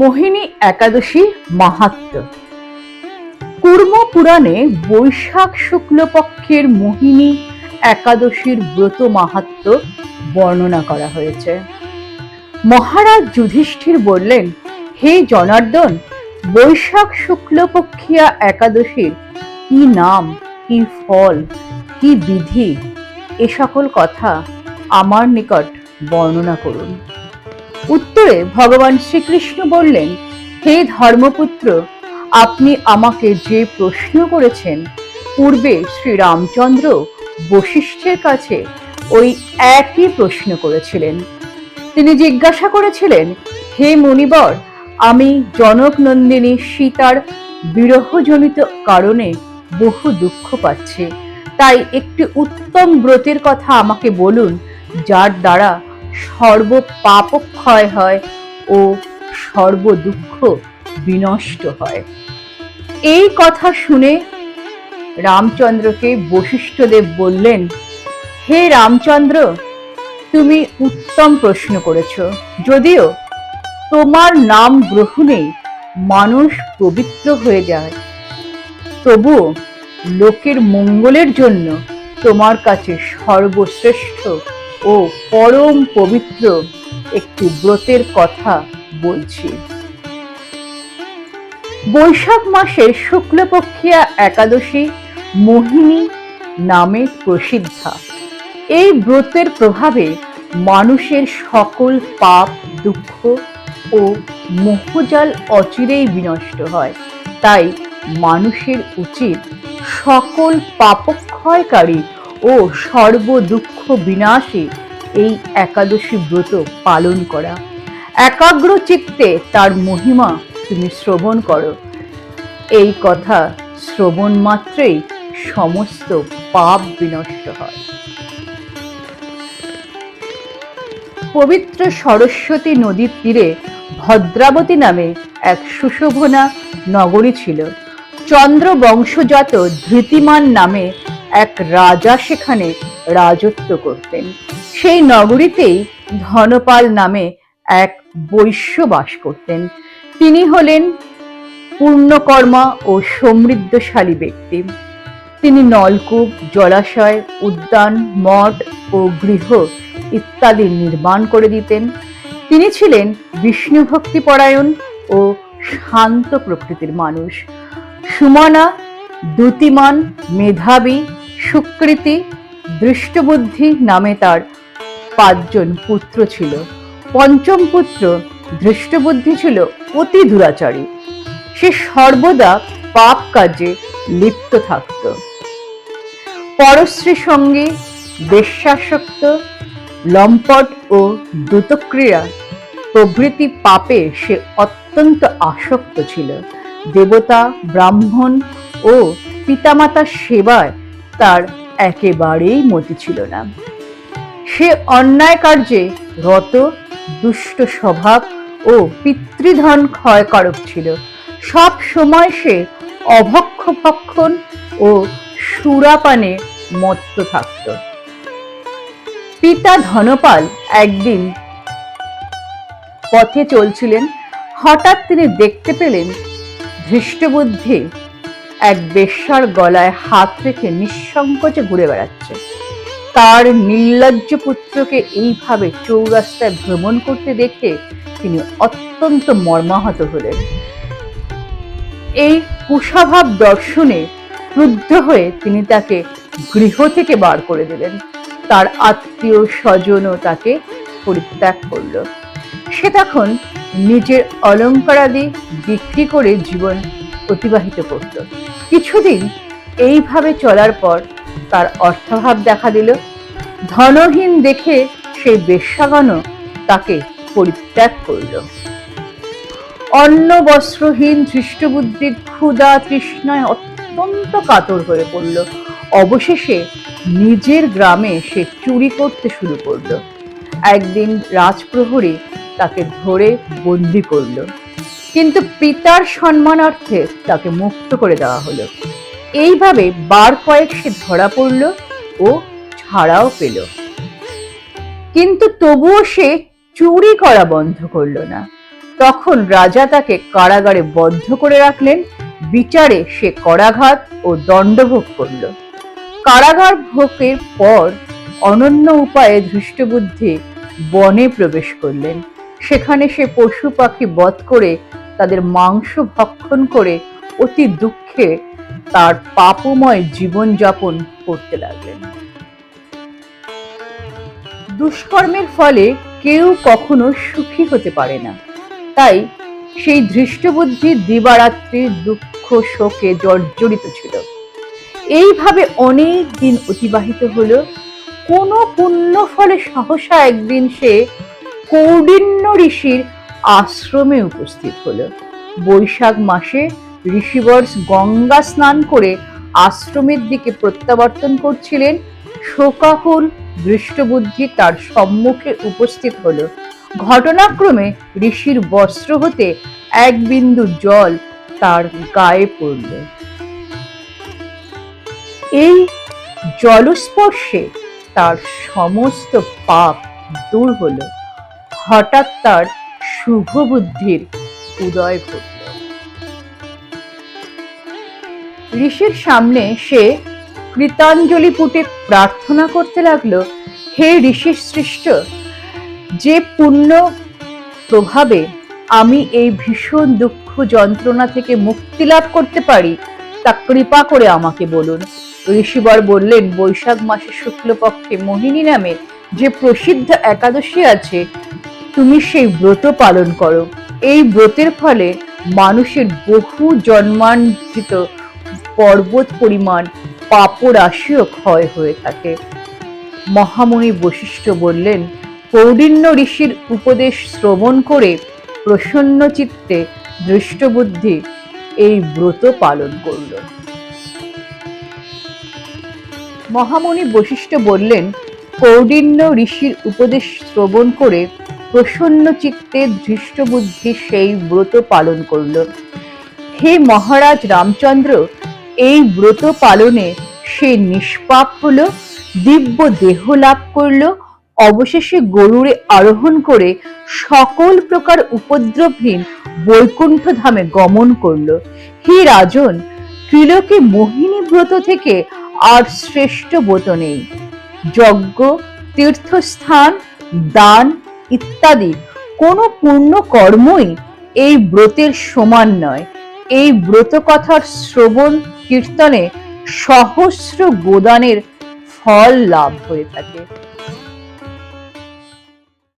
মোহিনী একাদশী মাহাত্ম কুর্ম পুরাণে বৈশাখ শুক্লপক্ষের মোহিনী একাদশীর ব্রত মাহাত্ম বর্ণনা করা হয়েছে। মহারাজ যুধিষ্ঠির বললেন, হে জনার্দন, বৈশাখ শুক্লপক্ষিয়া একাদশীর কি নাম, কি ফল, কি বিধি, এ সকল কথা আমার নিকট বর্ণনা করুন। উত্তরে ভগবান শ্রীকৃষ্ণ বললেন, হে ধর্মপুত্র, আপনি আমাকে যে প্রশ্ন করেছেন, পূর্বে শ্রী রামচন্দ্র বশিষ্ঠের কাছে ওই একই প্রশ্ন করেছিলেন। তিনি জিজ্ঞাসা করেছিলেন, হে মণিবর আমি জনক নন্দিনী সীতার বিরহজনিত কারণে বহু দুঃখ পাচ্ছি। তাই একটি উত্তম ব্রতের কথা আমাকে বলুন, যার দ্বারা সর্ব পাপক্ষয় হয় ও সর্ব দুঃখ বিনষ্ট হয়। এই কথা শুনে রামচন্দ্রকে বশিষ্ঠদেব বললেন, হে রামচন্দ্র, তুমি উত্তম প্রশ্ন করেছ। যদিও তোমার নাম গ্রহণে মানুষ পবিত্র হয়ে যায়, তবুও লোকের মঙ্গলের জন্য তোমার কাছে সর্বশ্রেষ্ঠ ও পরম পবিত্র একটি ব্রতের কথা বলছি। বৈশাখ মাসের শুক্লপক্ষিয়া একাদশী মোহিনী নামে প্রসিদ্ধা। এই ব্রতের প্রভাবে মানুষের সকল পাপ, দুঃখ ও মোহজাল অচিরেই বিনষ্ট হয়। তাই মানুষের উচিত সকল পাপক্ষয়কারী ও সর্ব দুঃখ বিনাশী এই একাদশী ব্রত পালন করা। একাগ্র চিত্তে তার মহিমা তুমি শ্রবণ করো। এই কথা শ্রবণ মাত্রেই সমস্ত পাপ বিনষ্ট হয়। পবিত্র সরস্বতী নদীর তীরে ভদ্রাবতী নামে এক সুশোভনা নগরী ছিল। চন্দ্র বংশজাত ধৃতিমান নামে এক রাজা সেখানে রাজত্ব করতেন। সেই নগরীতেই ধনপাল নামে এক বৈশ্য বাস করতেন। তিনি হলেন পূর্ণকর্মা ও সমৃদ্ধশালী ব্যক্তি। তিনি নলকূপ, জলাশয়, উদ্যান, মঠ ও গৃহ ইত্যাদি নির্মাণ করে দিতেন। তিনি ছিলেন বিষ্ণু ভক্তি পরায়ণ ও শান্ত প্রকৃতির মানুষ। সুমনা, দ্যুতিমান, মেধাবী সুকৃতি দৃষ্টবুদ্ধি নামে তার পাঁচজন পুত্র ছিল। পঞ্চম পুত্র দৃষ্টবুদ্ধি ছিল অতি দুরাচারী। সে সর্বদা পাপ কাজে লিপ্ত থাকত। পরশ্রী সঙ্গে বেশ্যাসক্ত, লম্পট ও দ্রুতক্রিয়া প্রভৃতি পাপে সে অত্যন্ত আসক্ত ছিল। দেবতা, ব্রাহ্মণ ও পিতামাতার সেবায় তার একেবারেই মতি ছিল না। সে অন্যায় কার্যে রত, দুষ্ট স্বভাব ও পিতৃধন ক্ষয়কারক ছিল। সব সময় সে অভক্ষ ভক্ষণ ও সুরাপানে মত্ত থাকত। পিতা ধনপাল একদিন পথে চলছিলেন। হঠাৎ তিনি দেখতে পেলেন ধৃষ্টবুদ্ধি এক বেশ্যার গলায় হাত রেখে নিঃসংকোচে ঘুরে বেড়াচ্ছে। তার নির্লজ্জ পুত্রকে এইভাবে চৌরাস্তায় ভ্রমণ করতে দেখে তিনি অত্যন্ত মর্মাহত হলেন। এই কুস্বভাব দর্শনে ক্রুদ্ধ হয়ে তিনি তাকে গৃহ থেকে বার করে দিলেন। তার আত্মীয় স্বজনও তাকে পরিত্যাগ করল। সে তখন নিজের অলঙ্কারাদি বিক্রি করে জীবন অতিবাহিত করত কিছুদিন এইভাবে চলার পর তার অর্থাভাব দেখা দিল। ধনহীন দেখে সেই বেশ্যাগণ তাকে পরিত্যাগ করল। অন্ন বস্ত্রহীন ধৃষ্টবুদ্ধির ক্ষুধা তৃষ্ণায় অত্যন্ত কাতর হয়ে পড়ল। অবশেষে নিজের গ্রামে সে চুরি করতে শুরু করল। একদিন রাজপ্রহরী তাকে ধরে বন্দি করল। কিন্তু পিতার সম্মানার্থে তাকে মুক্ত করে দেওয়া হলো। এইভাবে বার কয়েক সে ধরা পড়ল ও ছাড়াও পেল। কিন্তু তবুও সে চুরি করা বন্ধ করল না। তখন রাজা তাকে কারাগারে বদ্ধ করে রাখলেন। বিচারে সে করাঘাত ও দণ্ডভোগ করল। কারাগার ভোগের পর অনন্য উপায়ে ধৃষ্টবুদ্ধি বনে প্রবেশ করলেন। সেখানে সে পশু পাখি বধ করে তাদের মাংস ভক্ষণ করে অতি দুঃখে তার পাপময় জীবনযাপন করতে লাগলেন। দুষ্কর্মের ফলে কেউ কখনো সুখী হতে পারে না। তাই সেই ধৃষ্টবুদ্ধি দিবারাত্রি দুঃখ শোকে জর্জরিত ছিল। এইভাবে অনেক দিন অতিবাহিত হলো। কোনো পুণ্য ফলে সহসা একদিন সে কৌডিন্য ঋষির আশ্রমে উপস্থিত হলো। বৈশাখ মাসে ঋষিবর্ষ গঙ্গা স্নান করে আশ্রমের দিকে প্রত্যাবর্তন করছিলেন। শোকাকুল দৃষ্টবুদ্ধি তার সম্মুখে উপস্থিত হলো। ঘটনাক্রমে ঋষির বস্ত্র হতে এক বিন্দু জল তার গায়ে পড়ল। এই জলস্পর্শে তার সমস্ত পাপ দূর হলো। হঠাৎ তার শুভ বুদ্ধির উদয় ঘটল। ঋষির সামনে সে কৃতাঞ্জলি পুটে প্রার্থনা করতে লাগল, হে ঋষি সৃষ্ট, যে পুণ্য প্রভাবে আমি এই ভীষণ দুঃখ যন্ত্রণা থেকে মুক্তি লাভ করতে পারি, তা কৃপা করে আমাকে বলুন। ঋষিবর বললেন, বৈশাখ মাসে শুক্লপক্ষে মোহিনী নামে যে প্রসিদ্ধ একাদশী আছে তুমি সেই ব্রত পালন করো। এই ব্রতের ফলে মানুষের বহু জন্মান্তরিত পর্বত পরিমাণ পাপরাশিও ক্ষয় হয়ে থাকে। মহামুনি বশিষ্ঠ বললেন, কৌডিন্য ঋষির উপদেশ শ্রবণ করে প্রসন্ন চিত্তে দৃষ্টবুদ্ধি এই ব্রত পালন করল। মহামুনি বশিষ্ঠ বললেন, কৌডিন্য ঋষির উপদেশ শ্রবণ করে প্রসন্ন চিত্তে ধৃষ্টবুদ্ধি সেই ব্রত পালন করল। হে মহারাজ রামচন্দ্র, এই ব্রত পালনে সে নিষ্পাপ হলো, দিব্য দেহ লাভ করল, অবশেষে গরুড়ে আরোহণ করে সকল প্রকার উপদ্রবহীন বৈকুণ্ঠ ধামে গমন করল। হে রাজন, ত্রিলোকে মোহিনী ব্রত থেকে আর শ্রেষ্ঠ ব্রত নেই। যজ্ঞ, তীর্থস্থান, দান ইত্যাদি। কোনো পূর্ণ কর্মই এই ব্রতের সমান নয়। এই ব্রতকথার শ্রবণ কীর্তনে সহস্র গোদানের ফল লাভ হয়ে থাকে।